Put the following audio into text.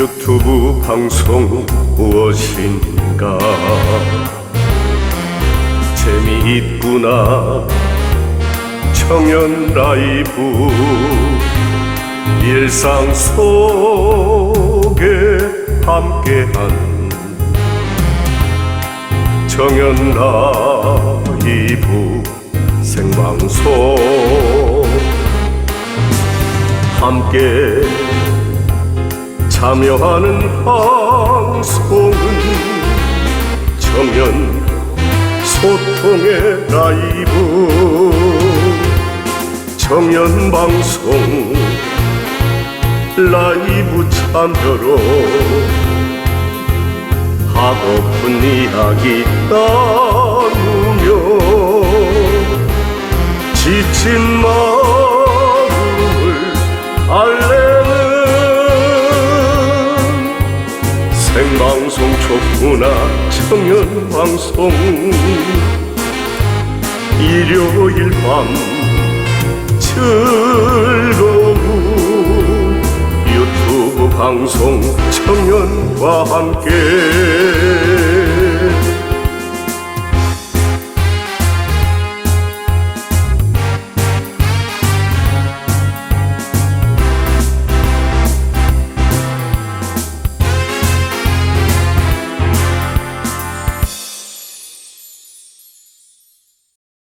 유튜브 방송 무엇인가? 재미있구나. 청년 라이브. 일상 속에 함께한 청년 라이브 생방송. 함께 참여하는 방송은 청년 소통의 라이브. 청년 방송 라이브 참여로 하고픈 이야기 나누며 지친 마음 송 촉구나 청년 방송 일요일 밤 즐거운 유튜브 방송 청년과 함께